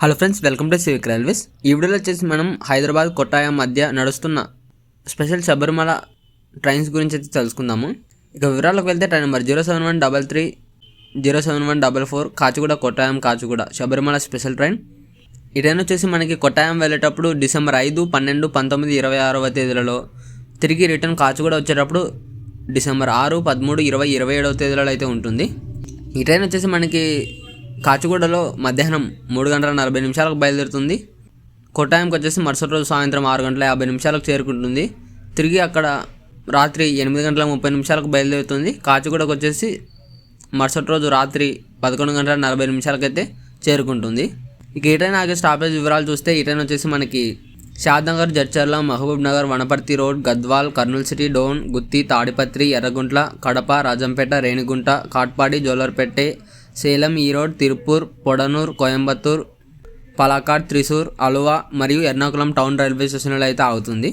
Hello friends welcome to civic railways ఈ వీడియోలో వచ్చేసి మనం హైదరాబాద్ కొట్టాయం మధ్య నడుస్తున్న స్పెషల్ శబరిమల ట్రైన్స్ గురించి అయితే తెలుసుకుందాము. ఇక వివరాలకు వెళ్తే train number zero seven one double three zero seven one double four Kacheguda Kottayam Kacheguda Sabarimala special train. ఈ ట్రైన్ వచ్చేసి మనకి కొట్టాయం వెళ్ళేటప్పుడు డిసెంబర్ ఐదు పన్నెండు పంతొమ్మిది ఇరవై ఆరవ తేదీలలో తిరిగి రిటర్న్ కాచిగూడ వచ్చేటప్పుడు డిసెంబర్ ఆరు పదమూడు ఇరవై ఇరవై ఏడవ తేదీలలో అయితే ఉంటుంది. ఈ ట్రైన్ వచ్చేసి మనకి కాచిగూడలో మధ్యాహ్నం మూడు గంటల నలభై నిమిషాలకు బయలుదేరుతుంది. కొట్టాయంకి వచ్చేసి మరుసటి రోజు సాయంత్రం ఆరు గంటల యాభై నిమిషాలకు చేరుకుంటుంది. తిరిగి అక్కడ రాత్రి ఎనిమిది గంటల ముప్పై నిమిషాలకు బయలుదేరుతుంది. కాచిగూడకు వచ్చేసి మరుసటి రోజు రాత్రి పదకొండు గంటల నలభై నిమిషాలకైతే చేరుకుంటుంది. ఇక ఈ ట్రైన్ ఆగే స్టాపేజ్ వివరాలు చూస్తే ఈ ట్రైన్ వచ్చేసి మనకి Shadnagar Jadcherla Mahabubnagar Wanaparthy road Gadwal Kurnool city Dhone Gooty Tadipatri Yerraguntla Kadapa Rajampet Renigunta Katpadi Jolarpettai Salem Erode Tirupur Podanur Coimbatore Palakkad Thrissur Aluva మరియు ఎర్నాకుళం టౌన్ రైల్వే స్టేషన్లో అయితే అవుతుంది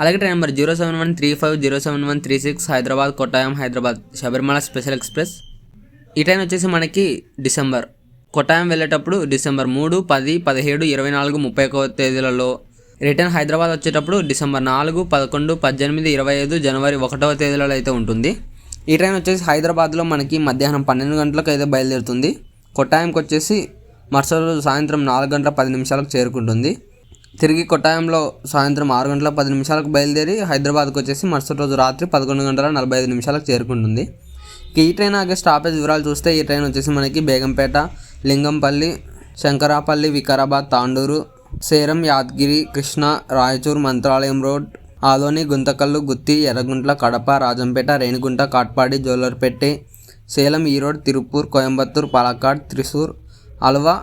అలాగే train number zero seven one three five zero seven one three six Hyderabad Kottayam Hyderabad Sabarimala special express. ఈ ట్రైన్ వచ్చేసి మనకి డిసెంబర్. కొట్టాయం వెళ్ళేటప్పుడు డిసెంబర్ మూడు పది పదిహేడు ఇరవై నాలుగు ముప్పై ఒక తేదీలలో. రిటర్న్ హైదరాబాద్ వచ్చేటప్పుడు డిసెంబర్ నాలుగు పదకొండు పద్దెనిమిది ఇరవై ఐదు జనవరి ఒకటవ తేదీలలో అయితే ఉంటుంది. ఈ ట్రైన్ వచ్చేసి హైదరాబాద్లో మనకి మధ్యాహ్నం పన్నెండు గంటలకు అయితే బయలుదేరుతుంది. కొట్టాయంకి వచ్చేసి మరుసటి రోజు సాయంత్రం నాలుగు గంటల పది నిమిషాలకు చేరుకుంటుంది. తిరిగి కొట్టాయంలో సాయంత్రం ఆరు గంటల పది నిమిషాలకు బయలుదేరి హైదరాబాద్కి వచ్చేసి మరుసటి రోజు రాత్రి పదకొండు గంటల నలభై ఐదు నిమిషాలకు చేరుకుంటుంది. ఈ ట్రైన్ ఆగే స్టాపేజ్ వివరాలు చూస్తే ఈ ట్రైన్ వచ్చేసి మనకి బేగంపేట లింగంపల్లి శంకరాపల్లి వికారాబాద్ తాండూరు సేరం యాదగిరి కృష్ణ రాయచూర్ మంత్రాలయం రోడ్ ఆదోని గుంతకల్లు గుత్తి ఎర్రగుంట్ల కడప రాజంపేట రేణిగుంట కాట్పాడి జోలర్పేటె సేలం ఈరోడ్ తిరుపూర్ కోయంబత్తూర్ పాలక్కాడ్ త్రిశూర్ అల్వా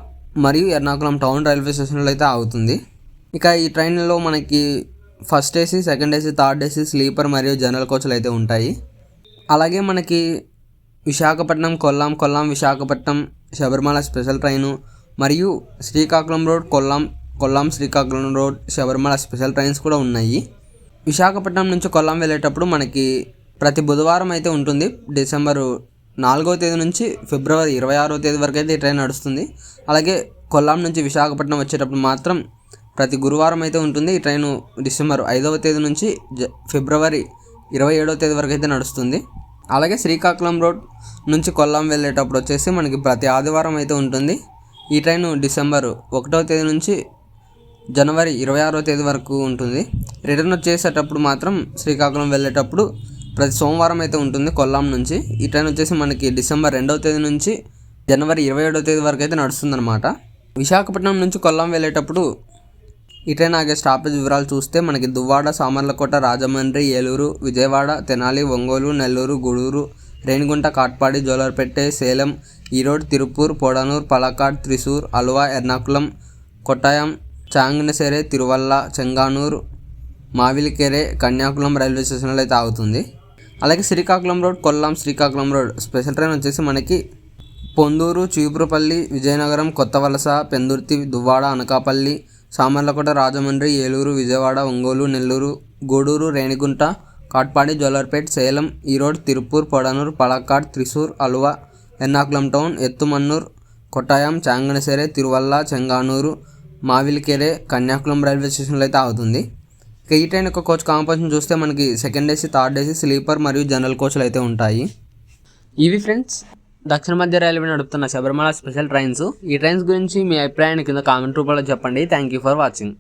మరియు ఎర్నాకుళం టౌన్ రైల్వే స్టేషన్లో అయితే ఆగుతుంది. ఇక ఈ ట్రైన్లో మనకి first AC second AC third AC sleeper మరియు జనరల్ కోచ్లు అయితే ఉంటాయి. అలాగే మనకి విశాఖపట్నం కొల్లాం కొల్లాం విశాఖపట్నం శబరిమల స్పెషల్ ట్రైను మరియు Srikakulam road Kollam Kollam Srikakulam road Sabarimala special trains కూడా ఉన్నాయి. విశాఖపట్నం నుంచి కొల్లాం వెళ్ళేటప్పుడు మనకి ప్రతి బుధవారం అయితే ఉంటుంది. డిసెంబరు నాలుగవ తేదీ నుంచి ఫిబ్రవరి ఇరవై ఆరో తేదీ వరకు అయితే ఈ ట్రైన్ నడుస్తుంది. అలాగే కొల్లాం నుంచి విశాఖపట్నం వచ్చేటప్పుడు మాత్రం ప్రతి గురువారం అయితే ఉంటుంది. ఈ ట్రైను డిసెంబర్ ఐదవ తేదీ నుంచి జ ఫిబ్రవరి ఇరవై ఏడవ తేదీ వరకు అయితే నడుస్తుంది. అలాగే శ్రీకాకుళం రోడ్ నుంచి కొల్లాం వెళ్ళేటప్పుడు వచ్చేసి మనకి ప్రతి ఆదివారం అయితే ఉంటుంది. ఈ ట్రైన్ డిసెంబర్ ఒకటవ తేదీ నుంచి జనవరి ఇరవై ఆరో తేదీ వరకు ఉంటుంది. రిటర్న్ వచ్చేసేటప్పుడు మాత్రం శ్రీకాకుళం వెళ్ళేటప్పుడు ప్రతి సోమవారం అయితే ఉంటుంది కొల్లాం నుంచి. ఈ ట్రైన్ వచ్చేసి మనకి డిసెంబర్ రెండవ తేదీ నుంచి జనవరి ఇరవై ఏడవ తేదీ వరకు అయితే నడుస్తుందన్నమాట. విశాఖపట్నం నుంచి కొల్లాం వెళ్ళేటప్పుడు ఈ ట్రైన్ ఆగే స్టాపేజ్ వివరాలు చూస్తే మనకి దువ్వాడ సామర్లకోట రాజమండ్రి ఏలూరు విజయవాడ తెనాలి ఒంగోలు నెల్లూరు గూడూరు రేణిగుంట కాట్పాడి జోలర్పేటె సేలం ఈరోడ్ తిరుపూర్ పొడనూర్ పలకాడ్ త్రిశూర్ అల్వా ఎర్నాకుళం కొట్టాయం చాంగనసెరే తిరువల్ల చెంగానూరు మావిలికెరే కన్యాకులం రైల్వే స్టేషన్లో అయితే ఆగుతుంది. అలాగే Srikakulam road Kollam Srikakulam road special train వచ్చేసి మనకి పొందూరు చీపురుపల్లి విజయనగరం కొత్త వలస పెందుర్తి దువ్వాడ అనకాపల్లి సామర్లకోట రాజమండ్రి ఏలూరు విజయవాడ ఒంగోలు నెల్లూరు గూడూరు రేణిగుంట కాట్పాడి జోలర్పేట్ సేలం ఈరోడ్ తిరుపూర్ పొడనూర్ పలక్కాడ్ త్రిశూర్ అలువ ఎర్నాకుళం టౌన్ ఎత్తుమన్నూర్ కొట్టాయం చాంగనసెరే తిరువల్ల చెంగానూరు మావిలికెరే కన్యాకులం రైల్వే స్టేషన్లో అయితే ఆగుతుంది. ఇక ఈ ట్రైన్ యొక్క కోచ్ కాంపోజిషన్ చూస్తే మనకి second AC third AC sleeper మరియు జనరల్ కోచ్లు అయితే ఉంటాయి. ఇవి ఫ్రెండ్స్ దక్షిణ మధ్య రైల్వే నడుపుతున్న శబరిమల స్పెషల్ ట్రైన్స్. ఈ ట్రైన్స్ గురించి మీ అభిప్రాయాన్ని కింద కామెంట్ రూపంలో చెప్పండి. Thank you for watching.